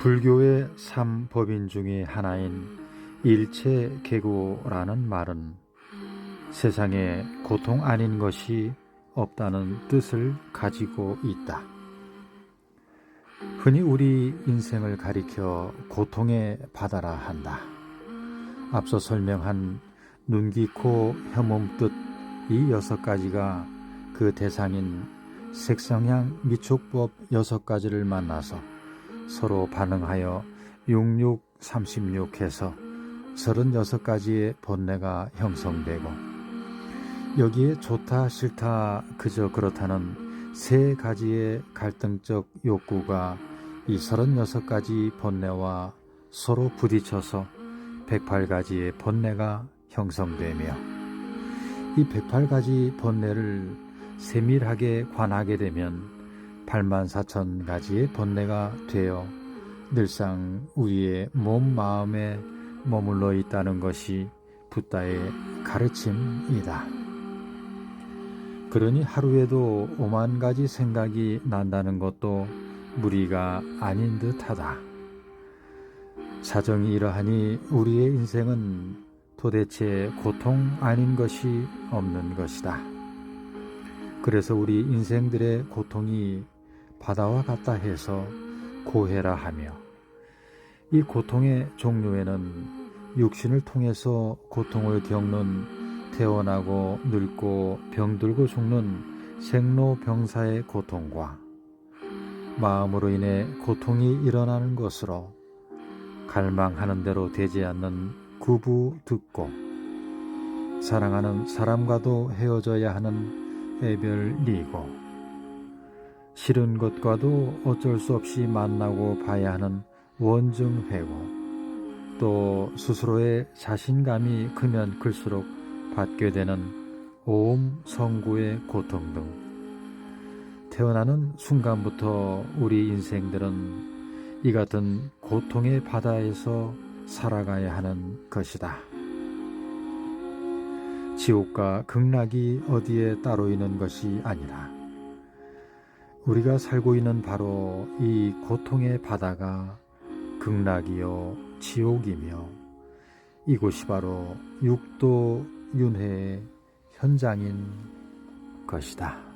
불교의 삼법인 중의 하나인 일체계고라는 말은 세상에 고통 아닌 것이 없다는 뜻을 가지고 있다. 흔히 우리 인생을 가리켜 고통의 바다라 한다. 앞서 설명한 눈기, 코, 혀몸, 뜻이 여섯 가지가 그 대상인 색성향 미촉법 여섯 가지를 만나서 서로 반응하여 66, 36 해서 36가지의 본뇌가 형성되고 여기에 좋다 싫다 그저 그렇다는 세 가지의 갈등적 욕구가 이 36가지 본뇌와 서로 부딪혀서 108가지의 본뇌가 형성되며 이 108가지 본뇌를 세밀하게 관하게 되면 8만 4천 가지의 본뇌가 되어 늘상 우리의 몸 마음에 머물러 있다는 것이 붓다의 가르침이다. 그러니 하루에도 오만 가지 생각이 난다는 것도 무리가 아닌 듯하다. 사정이 이러하니 우리의 인생은 도대체 고통 아닌 것이 없는 것이다. 그래서 우리 인생들의 고통이 바다와 같다 해서 고해라 하며 이 고통의 종류에는 육신을 통해서 고통을 겪는 태어나고 늙고 병들고 죽는 생로병사의 고통과 마음으로 인해 고통이 일어나는 것으로 갈망하는 대로 되지 않는 구부 듣고 사랑하는 사람과도 헤어져야 하는 애별리고 싫은 것과도 어쩔 수 없이 만나고 봐야 하는 원증 회고 또 스스로의 자신감이 크면 클수록 받게 되는 오음 성구의 고통 등 태어나는 순간부터 우리 인생들은 이 같은 고통의 바다에서 살아가야 하는 것이다. 지옥과 극락이 어디에 따로 있는 것이 아니라 우리가 살고 있는 바로 이 고통의 바다가 극락이요 지옥이며 이곳이 바로 육도 윤회의 현장인 것이다.